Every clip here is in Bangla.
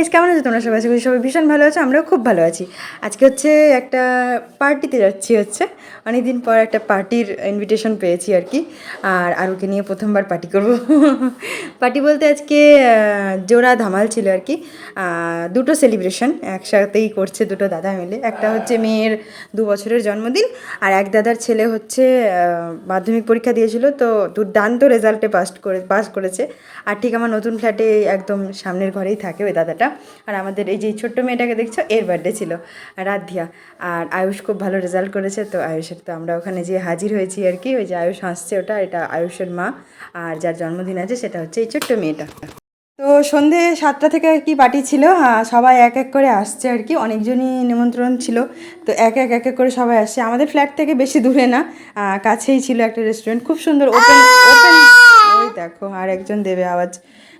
গাইস কেমন আছো তোমরা? সবাই করি সবাই ভীষণ ভালো আছো, আমরাও খুব ভালো আছি। আজকে হচ্ছে একটা পার্টিতে যাচ্ছি হচ্ছে। অনেকদিন পর একটা পার্টির ইনভিটেশন পেয়েছি আর কি। আর আরুকে নিয়ে প্রথমবার পার্টি করব। পার্টি বলতে আজকে জোড়া ধামাল ছিল আর কি। দুটো সেলিব্রেশন একসাথেই করছে দুটো দাদা মিলে। একটা হচ্ছে মেয়ের দু বছরের জন্মদিন, আর এক দাদার ছেলে হচ্ছে মাধ্যমিক পরীক্ষা দিয়েছিল, তো দুর্দান্ত রেজাল্টে পাস করে পাস করেছে। আর ঠিক আমার নতুন ফ্ল্যাটে একদম সামনের ঘরেই থাকে ওই দাদাটা। আর আমাদের এই যে ছোট্ট মেয়েটাকে দেখছ এর বার্থডে ছিল রাধিয়া। আর আয়ুষ খুব ভালো রেজাল্ট করেছে তো আয়ুষের তো আমরা ওখানে যে হাজির হয়েছি আর কি ওই যে আয়ুষ হাসছে ওটা এটা আয়ুষের মা। আর যার জন্মদিন আছে সেটা হচ্ছে এই ছোট্ট মেয়েটা। তো সন্ধে সাতটা থেকে আর কি পার্টি ছিল হ্যাঁ, সবাই এক এক করে আসছে আর কি অনেকজনই নিমন্ত্রণ ছিল তো এক এক এক এক করে সবাই আসছে। আমাদের ফ্ল্যাট থেকে বেশি দূরে না কাছেই ছিল একটা রেস্টুরেন্ট খুব সুন্দর ওপেন ওপেন ওই দেখো আর একজন দেবে আওয়াজ।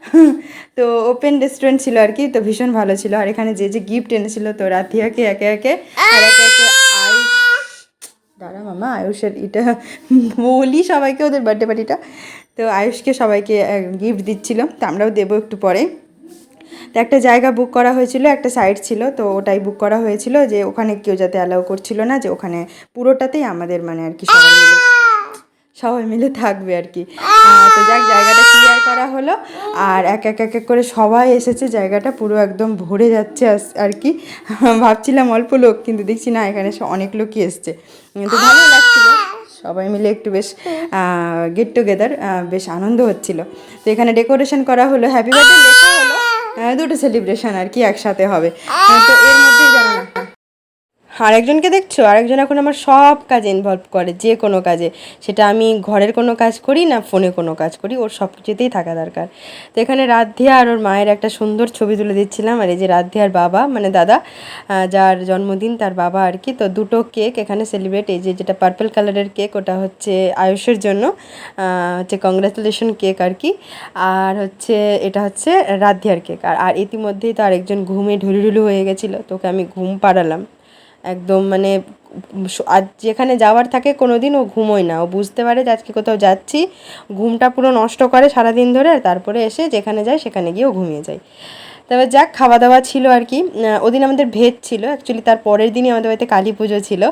তো ওপেন রেস্টুরেন্ট ছিল আর কি, তো ভীষণ ভালো ছিল। আর এখানে যে যে গিফট এনেছিল, তো রাধিয়াকে একে একে আর একে একে আয়ুষ দাঁড়া মামা, আয়ুষের এটা বলি সবাইকে ওদের বার্থডে পার্টিটা তো আয়ুষকে সবাইকে গিফট দিচ্ছিল, তো আমরাও দেবো একটু পরে। তো একটা জায়গা বুক করা হয়েছিল, একটা সাইট ছিল, তো ওটাই বুক করা হয়েছিল যে, ওখানে কেউ যাতে অ্যালাউ করছিল না, যে ওখানে পুরোটাতেই আমাদের মানে আর কি সবাই সবাই মিলে থাকবে আর কি। তো যাক জায়গাটা ক্লিয়ার করা হলো। আর এক এক এক এক করে সবাই এসেছে জায়গাটা পুরো একদম ভরে যাচ্ছে আর কি। ভাবছিলাম অল্প লোক কিন্তু দেখছি না এখানে অনেক লোকই এসছে। তো ভালো লাগছিল। সবাই মিলে একটু বেশ গেট টুগেদার বেশ আনন্দ হচ্ছিল। তো এখানে ডেকোরেশন করা হলো হ্যাপি বার্থডে লেখা হলো। দুটো সেলিব্রেশন আর কি একসাথে হবে। তো এর মধ্যেই জানো না আরেকজনকে দেখছ? আরেকজন এখন আমার সব কাজে ইনভলভ করে, যে কোনো কাজে। সেটা আমি ঘরের কোনো কাজ করি না ফোনে কোনো কাজ করি, ওর সব কিছুতেই থাকা দরকার। তো এখানে রাধিয়া আর ওর মায়ের একটা সুন্দর ছবি তুলে দিচ্ছিলাম, আর এই যে রাধিয়ার বাবা মানে দাদা যার জন্মদিন তার বাবা আর কি, তো দুটো কেক এখানে সেলিব্রেট এই যে যেটা পার্পল কালারের কেক, ওটা হচ্ছে আয়ুষের জন্য হচ্ছে কংগ্রাচুলেশন কেক আর কি, আর হচ্ছে এটা হচ্ছে রাধিয়ার কেক। আর আর ইতিমধ্যেই তো আরেকজন ঘুমে ঢুলুঢুলু হয়ে গেছিল, তোকে আমি ঘুম পাড়ালাম। একদম মানে আজ যেখানে যাওয়ার থাকে কোনো দিন ও ঘুমোয় না। ও বুঝতে পারে যে আজকে কোথাও যাচ্ছি, ঘুমটা পুরো নষ্ট করে সারাদিন ধরে আর তারপরে এসে যেখানে যায় সেখানে গিয়ে ও ঘুমিয়ে যায়। তবে যাক খাওয়া দাওয়া ছিল আর কি। ওদিন আমাদের ভেজ ছিল। অ্যাকচুয়ালি তার পরের দিনই আমাদের বাড়িতে কালী পুজো ছিল।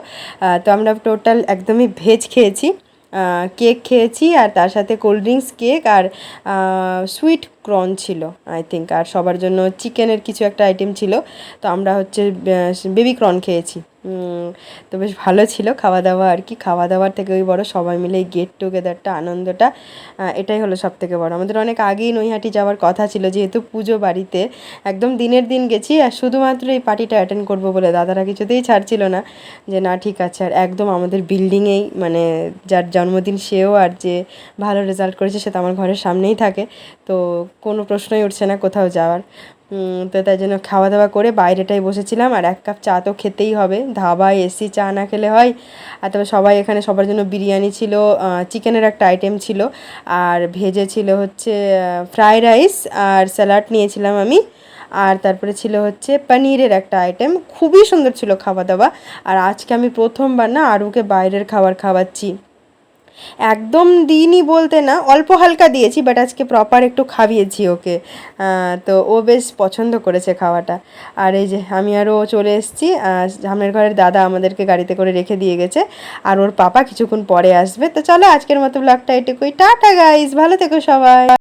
তো আমরা টোটাল একদমই ভেজ খেয়েছি। কেক খেয়েছি আর তার সাথে কোল্ড ড্রিঙ্কস কেক আর সুইট ক্রন ছিল আই থিঙ্ক আর সবার জন্য চিকেনের কিছু একটা আইটেম ছিল। তো আমরা হচ্ছে বেবি ক্রন খেয়েছি। তো বেশ ভালো ছিল খাওয়া দাওয়া আর কি। খাওয়া দাওয়ার থেকে ওই বড় সবাই মিলে গেট টুগেদারটা আনন্দটা এটাই হলো সব থেকে বড়। আমাদের অনেক আগেই নৈহাটি যাওয়ার কথা ছিল, যেহেতু পুজো বাড়িতে। একদম দিনের দিন গেছি আর শুধুমাত্র এই পার্টিটা অ্যাটেন্ড করব বলে দাদারা কিছুতেই ছাড়ছিল না যে, না, ঠিক আছে। আর একদম আমাদের বিল্ডিংয়েই মানে যার জন্মদিন সেও আর যে ভালো রেজাল্ট করেছে, সে তো আমার ঘরের সামনেই থাকে। তো কোনো প্রশ্নই উঠছে না কোথাও যাওয়ার। তো তাই জন্য খাওয়া দাওয়া করে বাইরেটাই বসেছিলাম। আর এক কাপ চা তো খেতেই হবে। ধাবা এসি চা না খেলে হয়। আর তবে সবাই এখানে সবার জন্য বিরিয়ানি ছিল চিকেনের একটা আইটেম ছিল। আর ভেজে ছিল হচ্ছে ফ্রাইড রাইস আর স্যালাড নিয়েছিলাম আমি। আর তারপরে ছিল হচ্ছে পনিরের একটা আইটেম খুবই সুন্দর ছিল খাওয়া দাওয়া আর আজকে আমি প্রথমবার না আরুকে বাইরের খাবার খাওয়াচ্ছি। একদম দিইনি বলতে না, অল্প হালকা দিয়েছি বাট আজকে প্রপার একটু খাবিয়েছি ওকে। তো ও বেশ পছন্দ করেছে খাওয়াটা। আর এই যে আমি আরও চলে এসেছি সামনের ঘরের দাদা আমাদেরকে গাড়িতে করে রেখে দিয়ে গেছে, আর ওর পাপা কিছুক্ষণ পরে আসবে। তো চলো আজকের মতো ব্লগটা এটুকুই। টাটা গাইজ ভালো থেকো সবাই।